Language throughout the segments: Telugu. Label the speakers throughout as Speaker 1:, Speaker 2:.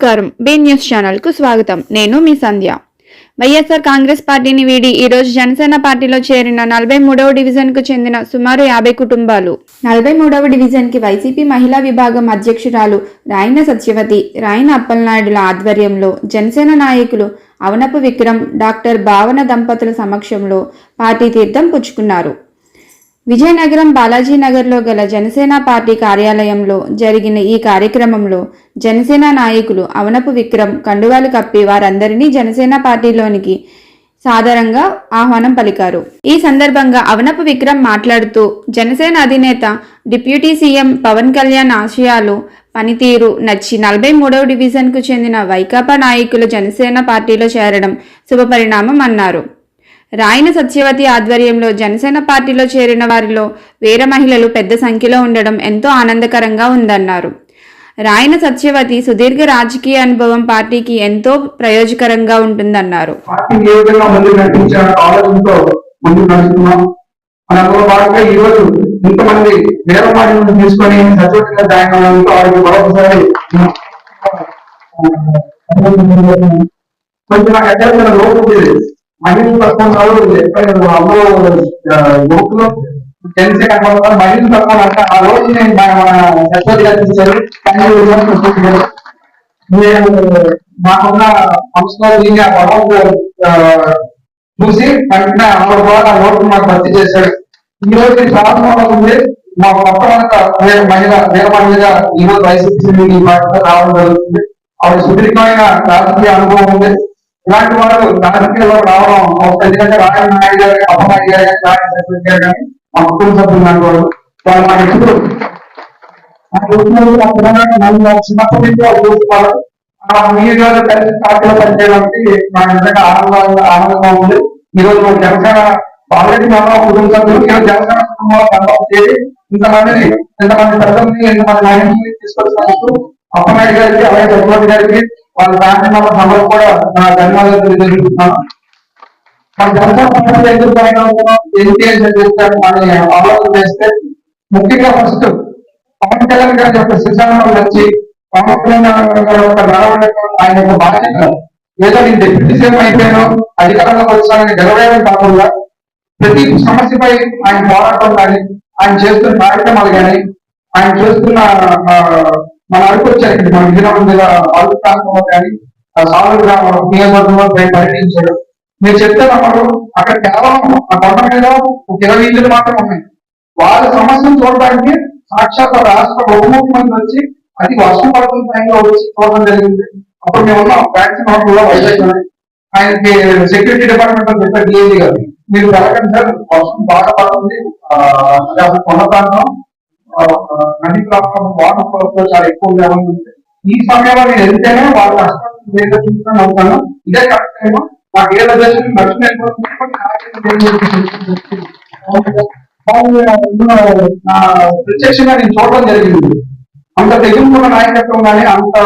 Speaker 1: నమస్కారం. బీ న్యూస్ ఛానల్కు స్వాగతం. నేను మీ సంధ్య. వైఎస్ఆర్ కాంగ్రెస్ పార్టీని వీడి ఈ రోజు జనసేన పార్టీలో చేరిన నలభై మూడవ డివిజన్కు చెందిన సుమారు యాభై కుటుంబాలు. నలభై మూడవ డివిజన్కి వైసీపీ మహిళా విభాగం అధ్యక్షురాలు రాయన సత్యవతి రాయన అప్పలనాయుడుల ఆధ్వర్యంలో జనసేన నాయకులు అవనపు విక్రమ్ డాక్టర్ భావన దంపతుల సమక్షంలో పార్టీ తీర్థం పుచ్చుకున్నారు. విజయనగరం బాలాజీ నగర్లో గల జనసేన పార్టీ కార్యాలయంలో జరిగిన ఈ కార్యక్రమంలో జనసేన నాయకులు అవనపు విక్రమ్ కండువాలు కప్పి వారందరినీ జనసేన పార్టీలోనికి సాధారణంగా ఆహ్వానం పలికారు. ఈ సందర్భంగా అవనపు విక్రమ్ మాట్లాడుతూ జనసేన అధినేత డిప్యూటీ సీఎం పవన్ కళ్యాణ్ ఆశయాలు పనితీరు నచ్చి నలభై మూడవ డివిజన్కు చెందిన వైకాపా నాయకులు జనసేన పార్టీలో చేరడం శుభపరిణామం అన్నారు. రాయన సత్యవతి ఆధ్వర్యంలో జనసేన పార్టీలో చేరిన వారిలో వీర మహిళలు పెద్ద సంఖ్యలో ఉండడం ఎంతో ఆనందకరంగా ఉందన్నారు. రాయన సత్యవతి సుదీర్ఘ రాజకీయ అనుభవం పార్టీకి ఎంతో ప్రయోజకరంగా ఉంటుందన్నారు.
Speaker 2: ఇంతమంది తీసుకొని సచివంగా జాయిన్ వారికి మరొకసారి కొంచెం నాకు అత్యంత లోపు మహిళలు పక్కన ఉన్నారు ఎక్కడ అందరూ లోపులో జనసేన అనుకుంటున్నారు, మహిళలు తక్కువ ఉన్నారు. ఆ రోజు నేను మన మన గారు ఇచ్చారు. నేను మాకున్న సంస్థలో దీన్ని ఆ గొడవ చూసి వెంటనే ఆవిడ కూడా ఆ లోటు మాకు భర్తీ చేశాడు. ఈ రోజు ప్రారంభంలో ఉంది. మా పక్క వంట వేరే మహిళ వేరే మహిళ ఈ రోజు వైసీపీ పార్టీలో రావడం జరుగుతుంది. ఆవిడ సుదీర్ఘమైన రాజకీయ అనుభవం ఉంది. ఇలాంటి వాళ్ళు రాజకీయాల్లో రావడం ఒక ఎందుకంటే రాజన్ నాయుడు గారు అప్పనాయుడు గారు కానీ గారు కానీ మా కుటుంబ సభ్యులు లాంటి వారు వాళ్ళు మాకు ఎప్పుడు చిన్నప్పటి నుంచి వాళ్ళు చూస్తున్నారు. మీరు కలిసి పార్టీలో పనిచేయడానికి నాకు నిజంగా ఆనందంగా ఆనందంగా ఉంది. ఈ రోజు మన జనసేన ఆల్రెడీ మనం కుటుంబ సభ్యులు ఈరోజు జనసేన కుటుంబాలు కన్ఫర్మ్ చేసి ఇంతమందిని ఇంతమంది పెద్దల్ని ఇంతమంది నాయకుల్ని తీసుకొచ్చినందుకు అప్పనాయుడు గారికి అలాగే చంద్రబాబు గారికి వాళ్ళ ఫ్యామిలీ మెంబర్స్ అందరూ కూడా నా ధన్యవాదాలు తెలియజేస్తున్నాను మన జనసేన పార్టీలో ఎందుకు పైన అవుతున్నాం ఏంటి అని ఆలోచన చేస్తే ముఖ్యంగా ఫస్ట్ పవన్ కళ్యాణ్ గారి యొక్క సిద్ధాంతం వచ్చి పవన్ కళ్యాణ్ గారి యొక్క నడవడం ఆయన యొక్క బాధ్యత. ఏదో నేను డిప్యూటీ సీఎం అయిపోయాను అధికారంలోకి వచ్చానని గెలవేయడం కాకుండా ప్రతి సమస్యపై ఆయన పోరాటం కానీ ఆయన చేస్తున్న కార్యక్రమాలు కానీ ఆయన చేస్తున్న మన అరకు వచ్చారు మన విజయనగరం అరకు ప్రాంతంలో కానీ సాలు గ్రామం నియోజకవర్గంలో పోయి పర్యటించాడు మీరు చెప్తే నమ్మరు అక్కడ కేవలం ఆ కొండ మీద ఒక ఇరవై ఇల్లులు మాత్రం ఉన్నాయి. వాళ్ళ సమస్యను చూడడానికి సాక్షాత్ రాష్ట్ర ఉప ముఖ్యమంత్రి వచ్చి అది వర్షం పడుతున్న టైంలో వచ్చి చూడడం జరిగింది. అప్పుడు మేము ఉన్నాం. వ్యాక్సిన్ హోటల్లో వైజాగ్ ఆయనకి సెక్యూరిటీ డిపార్ట్మెంట్ అని చెప్పారు డిఏజీ గారు. మీరు వెళ్ళకండి సార్. వర్షం బాగా పడుతుంది. కొండ ప్రాంతం నది ప్రాంతం వాటర్ ఫ్లో చాలా ఎక్కువ ఉంది. ఈ సమయంలో నేను వెళ్తేనే వాళ్ళు కష్టం ఏదో చూసుకొని అవుతాను ఇదే కరెక్ట్ టైం నాకు ఏ దశ ప్రత్యక్షంగా నేను చూడడం జరిగింది. అంత తెగింపున్న నాయకత్వం కానీ అంత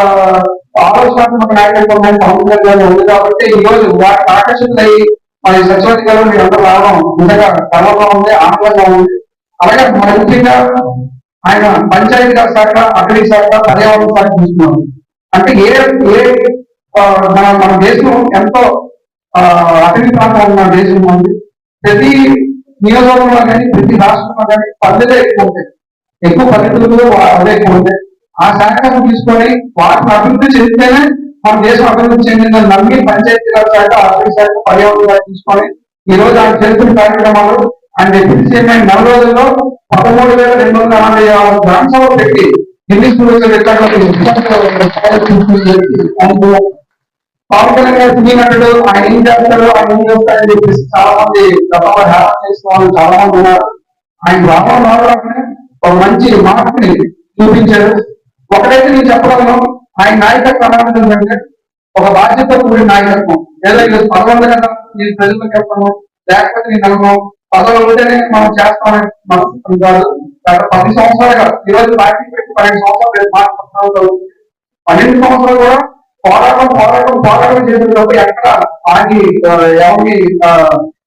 Speaker 2: ఆలోచనాత్మక నాయకత్వం కానీ పవన్ కళ్యాణ్ ఉంది కాబట్టి ఈ రోజు వాటికి ఆకర్షితులయ్యి మరి సచివతి గారు మీరు అందరూ రావడం నిజంగా గర్వంగా ఉంది ఆనందంగా ఉంది. అలాగే మరి ముఖ్యంగా ఆయన పంచాయతీరాజ్ శాఖ అటవీ శాఖ పర్యావరణ శాఖ చూస్తున్నారు అంటే ఏ ఏ మన మన దేశం ఎంతో ఆ, అటవీ ప్రాంతాలు ఉన్న దేశం ఉంది ప్రతి నియోజకవర్గంలో కానీ ప్రతి రాష్ట్రంలో కానీ పల్లెలే ఎక్కువ ఉంటాయి. ఎక్కువ పల్లెటూరులో అవే ఎక్కువ ఉంటాయి. ఆ శాఖను తీసుకొని వాటిని అభివృద్ధి చెందితేనే మన దేశం అభివృద్ధి చెందిందని నమ్మి పంచాయతీరాజ్ శాఖ అటవీ శాఖ పర్యావరణ శాఖ తీసుకొని ఈ రోజు ఆయన చేస్తున్న కార్యక్రమాలు అండ్ డిప్యూటీ నెల రోజుల్లో పదమూడు వేల రెండు వందల నలభై ఆరు గ్రామ పెట్టి Guinness book record Pawan Kalyan గారు నటుడు ఆయన ఏం చేస్తాడు ఆయన ఏం చేస్తాడని చెప్పేసి చాలా మంది గతంలో హేళన చేసిన చాలా మంది ఉన్నారు. ఆయన రావడం రావడానికి ఒక మంచి మార్పుని చూపించాడు ఒకటైతే నేను చెప్పగలను ఆయన నాయకత్వం ఏంటంటే ఒక బాధ్యత కూడిన నాయకత్వం. లేదా ఈరోజు పదవి ఉంది కదా నేను ప్రజలకు చెప్పను లేకపోతే నేను నమ్మను పదవి ఉంటేనే మనం చేస్తామని మనసు కాదు. పది సంవత్సరాలు కాదు. ఈరోజు పార్టీ పెట్టి పన్నెండు సంవత్సరాలు రేపు మార్పు జరుగుతుంది పన్నెండు సంవత్సరాలు కూడా పోరాటం పోరాటం పోరాటం చేసినప్పుడు ఎక్కడ ఆగి ఎవరికి ఎవరిని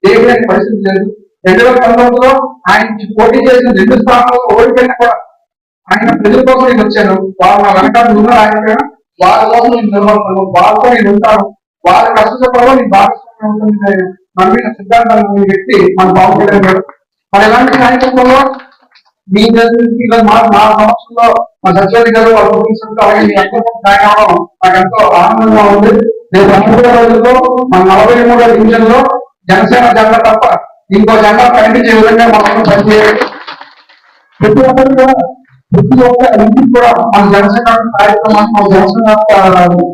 Speaker 2: చేయలేని పరిస్థితి లేదు. రెండు వేల పంతొమ్మిదిలో ఆయన పోటీ చేసిన రెండు స్థానాల్లో ఓడిపోయినా కూడా ఆయన ప్రజల కోసం నేను వచ్చాను. వాళ్ళు నా వెనకాల ఉన్నారు ఆయన వాళ్ళ కోసం నేను నిలబడతాను వాళ్ళతో నేను ఉంటాను. వాళ్ళ కష్టపడలో నేను భాగస్వామ్యం ఉంటుంది నమ్మిన సిద్ధాంతాలు నమ్మిన వ్యక్తి మన పవన్ కళ్యాణ్ గారు మరి ఎలాంటి నాయకత్వంలో మీ దగ్గర ఇలా మా మా సంవత్సరంలో మా సత్యవతి గారు వాళ్ళ కుటుంబ అలాగే మీ అందరూ జాయిన్ అవ్వడం నాకు ఎంతో ఆనందంగా ఉంది రేపు రాబోయే రోజుల్లో మన నలభై మూడో డివిజన్లో జనసేన జెండా తప్ప ఇంకో జెండా కనిపించే విధంగా మనం పనిచేయాలి ప్రతి ఒక్కరు కూడా ప్రతి ఒక్క ఇంటికి కూడా మన జనసేన కార్యక్రమాన్ని మన జనసేన యొక్క,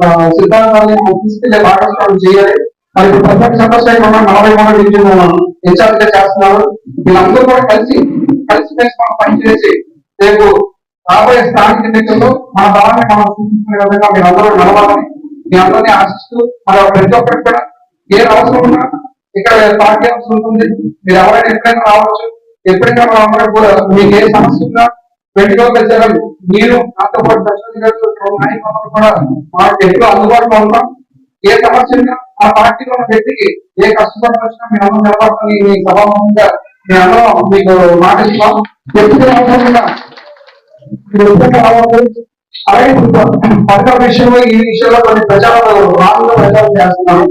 Speaker 2: ఆ, సిద్ధాంతాన్ని మనం తీసుకెళ్ళే భాగస్వామ్యం చేయాలి మరి ఇప్పుడు సమస్య నలభై మూడు డివిజన్ ఇన్ఛార్జ్గా చేస్తున్నాను వీళ్ళందరూ కూడా కలిసి కలిసి కలిసి మనం పనిచేసి రేపు రాబోయే స్థానిక ఎన్నికల్లో మన బలాన్ని మనం చూపించుకునే విధంగా మీరందరూ నడవాలని మీ అందరినీ ఆశిస్తూ మన ప్రతి ఒక్కరికి కూడా ఏ అవసరం ఉన్నా ఇక్కడ పార్టీ అవసరం ఉంటుంది. మీరు ఎవరైనా ఎప్పుడైనా రావచ్చు. ఎప్పుడైనా రావడం కూడా మీకు ఏ సమస్య ఉన్నా ట్వంటీ వచ్చారు మీరు నాతో పాటు దర్శనం గారు నాయకులు కూడా మాకు ఎప్పుడు అందుబాటులో ఉంటాం. ఏ సమస్య ఉన్నా ఆ పార్టీలో ఉన్న వ్యక్తికి ఏ కష్టపడి వచ్చినా మీ అమ్మ నిలబడుతుంది మీ సభాముఖంగా మీ అమ్మ మీకు మాట ఇస్తాం. ఎప్పుడు అలాగే పథకాల విషయంలో ఈ విషయంలో కొన్ని ప్రచారాలు రానున్న ప్రచారం చేస్తున్నాను.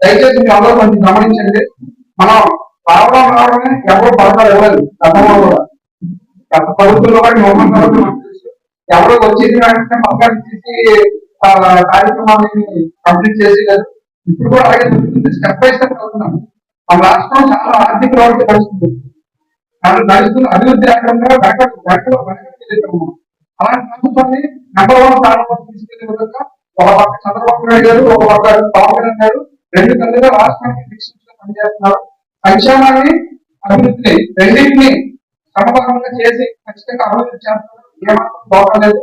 Speaker 2: దయచేసి మీ అందరూ కొంచెం గమనించండి. మనం రావడం రావడమే ఎవరు పథకాలు ఇవ్వలేదు గతంలో కూడా. గత ప్రభుత్వంలో కూడా మోహన్ గారు మనకు తెలుసు. ఎవరు వచ్చేది వెంటనే పథకాలు కార్యక్రమాన్ని కంప్లీట్ చేసి లేదు ఇప్పుడు కూడా అలాగే జరుగుతుంది. స్టెప్ బై స్టెప్ వెళ్తున్నాం మన రాష్ట్రం చాలా ఆర్థిక ప్రవర్తి పరిస్థితి. కానీ నడుస్తున్న అభివృద్ధి రకంగా వెనక వెనక వెనక అలాంటి ప్రభుత్వాన్ని నెంబర్ వన్ స్థానంలో తీసుకెళ్ళే విధంగా ఒక పక్క చంద్రబాబు నాయుడు గారు ఒక పక్క పవన్ కళ్యాణ్ గారు రెండు కళ్ళుగా రాష్ట్రానికి దిక్సూచిగా పనిచేస్తున్నారు. సంక్షేమాన్ని అభివృద్ధిని రెండింటిని సమభాగంగా చేసి ఖచ్చితంగా అభివృద్ధి చేస్తున్నారు. ఏమాత్రం లోపం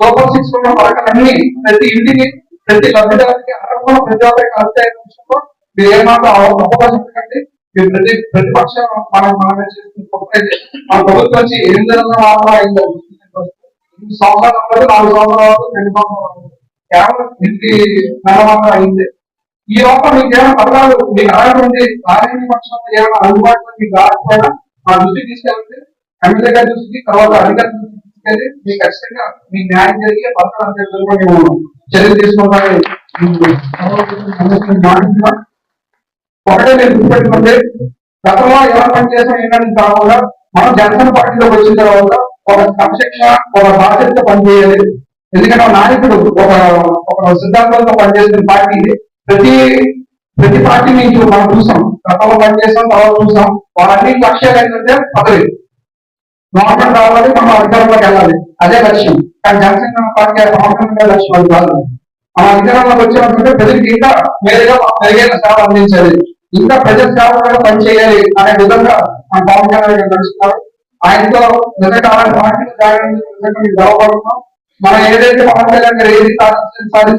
Speaker 2: సూపర్ సిక్స్ ఉన్న పథకాలన్నీ ప్రతి ఇంటికి ప్రతి లబ్ధిదారునికి అర్హమైన ప్రతి ఒక్కరికి అందాయ విషయంలో మీరు ఏమాత్రం అవకాశం పెట్టండి మీరు ప్రతి ప్రతిపక్షం మనం మనమే చేస్తున్న తప్పైతే మన ప్రభుత్వం వచ్చి ఏం జరిగిన మాత్రం సంవత్సరాలు నాలుగు సంవత్సరాలు అవ్వలేదు రెండు సంవత్సరాలు కేవలం ఎనిమిది నెల అయింది. ఈ లోపల మీకు ఏమైనా పథకాలు మీకు అర్హత ఉంది రాజకీయ పక్షంలో ఏమైనా అందుబాటులో మీకు రాకపోయినా మా దృష్టికి తీసుకెళ్తే ఎమ్మెల్యే గారి దృష్టికి తర్వాత అధికారి దృష్టికి మీకు ఖచ్చితంగా మీ న్యాయం జరిగే పథకాలు అందే విధంగా మేము చర్యలు తీసుకోవాలి ఒకటే నేను గుర్తుపెట్టుకుంటే గతంలో ఎలా పనిచేసాం ఏంటని కాకుండా మనం జనసేన పార్టీలోకి వచ్చిన తర్వాత ఒక క్రమశిక్షణ ఒక బాధ్యతతో పనిచేయాలి. ఎందుకంటే నాయకుడు ఒక ఒక సిద్ధాంతంతో పనిచేసిన పార్టీ ప్రతి ప్రతి పార్టీ నుంచి మనం చూసాం. గతంలో పనిచేసాం తర్వాత చూసాం. వాళ్ళన్ని లక్ష్యాలు ఏంటంటే పదవి. గవర్నమెంట్ రావాలి మనం అధికారంలోకి వెళ్ళాలి. అదే లక్ష్యం. కానీ జనసేన పార్టీ పవన్ లక్ష్యం అది కాదు. మనం అధికారంలోకి వచ్చినప్పుడు ప్రజలకు ఇంకా మేలుగా మెరుగైన సేవ అందించాలి. ఇంకా ప్రజల సేవలుగా పనిచేయాలి అనే విధంగా మన పవన్ కళ్యాణ్ గారు నడుస్తున్నారు. ఆయనతో నిజంగా అలాంటి పార్టీలు జాయిన్ నిజంగా మీకు గర్వపడుతున్నాం. మనం ఏదైతే పవన్ కళ్యాణ్ గారు ఏది సాధించాలి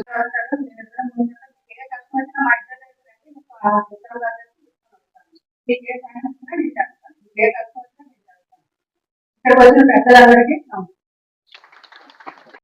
Speaker 2: సాధించాలంటే
Speaker 3: ఇక్కడ వచ్చిన పెద్దలందరికీ